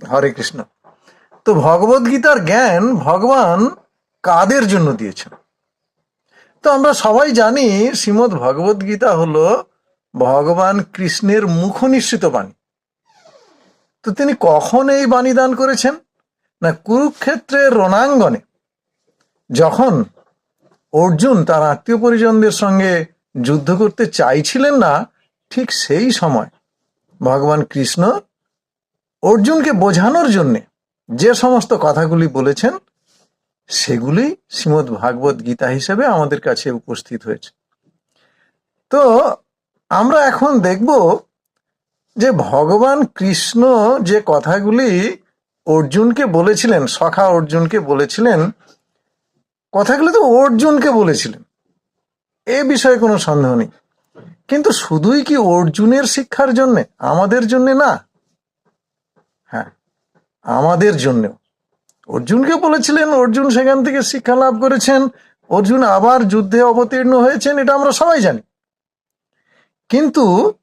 হরে কৃষ্ণ। তো ভগবত গীতার জ্ঞান ভগবান কাদের জন্য দিয়েছেন? তো আমরা সবাই জানি শ্রীমদ ভগবত গীতা হলো ভগবান কৃষ্ণের মুখ নিঃসৃত বাণী। তো তিনি কখন এই বাণী দান করেছেন? না কুরুক্ষেত্রের রণাঙ্গনে, যখন অর্জুন তার আত্মীয় পরিজনদের সঙ্গে যুদ্ধ করতে চাইছিলেন না, ঠিক সেই সময় ভগবান কৃষ্ণ অর্জুনকে বোঝানোর জন্যে যে সমস্ত কথাগুলি বলেছেন, সেগুলি শ্রীমদ ভাগবত গীতা হিসেবে আমাদের কাছে উপস্থিত হয়েছে। তো আমরা এখন দেখব যে ভগবান কৃষ্ণ যে কথাগুলি অর্জুনকে বলেছিলেন, সখা অর্জুনকে বলেছিলেন, কথাগুলি তো অর্জুনকে বলেছিলেন, এ বিষয়ে কোনো সন্দেহ নেই। কিন্তু শুধুই কি অর্জুনের শিক্ষার জন্যে, আমাদের জন্যে না হ্যাঁ আমাদের জন্যেও। অর্জুনকে বলেছিলেন, অর্জুন সেখান থেকে শিক্ষা লাভ করেছেন, অর্জুন আবার যুদ্ধে অবতীর্ণ হয়েছেন, এটা আমরা সবাই জানি। কিন্তু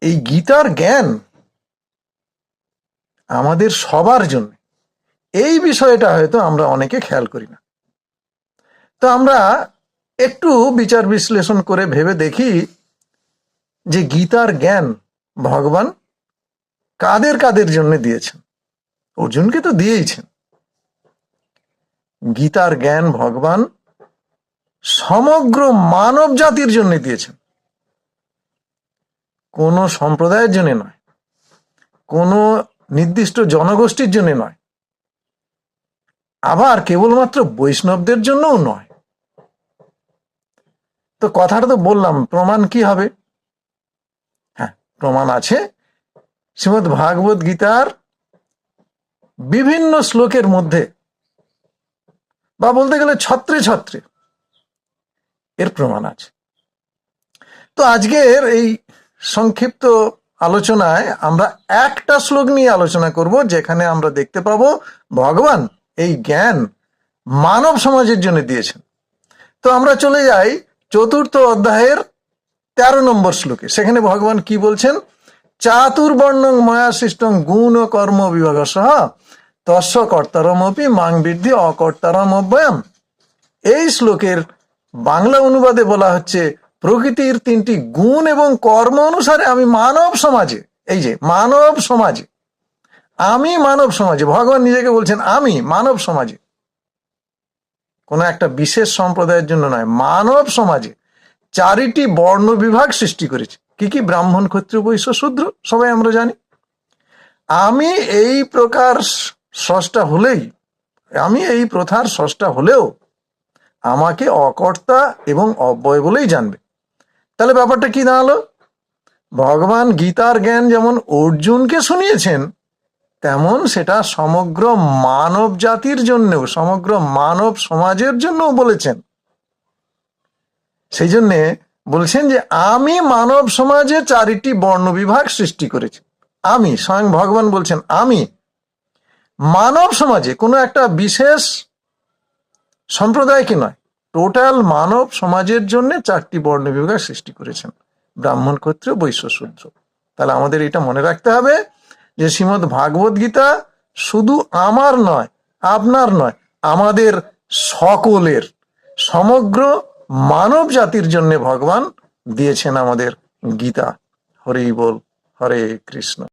এই গীতার জ্ঞান আমাদের সবার জন্য, এই বিষয়টা হয়তো আমরা অনেকে খেয়াল করি না। তো আমরা একটু বিচার বিশ্লেষণ করে ভেবে দেখি যে গীতার জ্ঞান ভগবান কাদের কাদের জন্য দিয়েছেন? অর্জুনকে তো দিয়েইছেন। গীতার জ্ঞান ভগবান সমগ্র মানব জাতির জন্য দিয়েছেন। কোনো সম্প্রদায়ের জন্য নয়। কোনো নির্দিষ্ট জনগোষ্ঠীর জন্য নয়। আবার কেবলমাত্র বৈষ্ণবদের জন্যও নয়। তো কথাটা তো বললাম, প্রমাণ কি হবে? হ্যাঁ প্রমাণ আছে। শ্রীমদ ভাগবত গীতার বিভিন্ন শ্লোকের মধ্যে বা বলতে গেলে ছত্রে ছত্রে এর প্রমাণ আছে। তো আজকের এই সংক্ষিপ্ত আলোচনায় আমরা একটা শ্লোক নিয়ে আলোচনা করব, যেখানে আমরা দেখতে পাবো ভগবান এই জ্ঞান মানব সমাজের জন্য দিয়েছেন। তো আমরা চলে যাই চতুর্থ অধ্যায়ের তেরো নম্বর শ্লোকে। সেখানে ভগবান কি বলছেন? চাতুর্বর্ণং ময়া সৃষ্টং গুণ কর্ম বিভাগ সহ তস্য কর্তারমপি মাং বৃদ্ধি অকর্তারম অব্যয়াম এই শ্লোকের বাংলা অনুবাদে বলা হচ্ছে, প্রকৃতির তিনটি গুণ এবং কর্ম অনুসারে আমি মানব সমাজে, এই যে মানব সমাজে, আমি মানব সমাজে, ভগবান নিজেকে বলছেন আমি মানব সমাজে। কোনো একটা বিশেষ সম্প্রদায়ের জন্য নয়, মানব সমাজে চারিটি বর্ণ বিভাগ সৃষ্টি করেছে। কি কি ব্রাহ্মণ ক্ষত্রিয় বৈশ্য শূদ্র? সবাই আমরা জানি। আমি এই প্রকার স্রষ্টা হলেই, আমি এই প্রথার স্রষ্টা হলেও আমাকে অকর্তা এবং অব্যয় বলেই জানবে। তাহলে ব্যাপারটা কি দাঁড়াল? ভগবান গীতার জ্ঞান যেমন অর্জুনকে শুনিয়েছেন, তেমন সেটা সমগ্র মানব জাতির জন্যও, সমগ্র মানব সমাজের জন্যও বলেছেন। সেই জন্যে বলছেন যে আমি মানব সমাজে চারিটি বর্ণ বিভাগ সৃষ্টি করেছি। আমি, স্বয়ং ভগবান বলছেন, আমি মানব সমাজে কোনো একটা বিশেষ সম্প্রদায়কে নয়, টোটাল মানব সমাজের জন্য চারটি বর্ণ বিভাগ সৃষ্টি করেছেন, ব্রাহ্মণ ক্ষত্রিয়, বৈশ্য শূদ্র। তাহলে আমাদের এটা মনে রাখতে হবে যে শ্রীমদ ভাগবত গীতা শুধু আমার নয়, আপনার নয়, আমাদের সকলের সমগ্র মানব জাতির জন্য ভগবান দিয়েছেন আমাদের গীতা। হরি বল হরে কৃষ্ণ।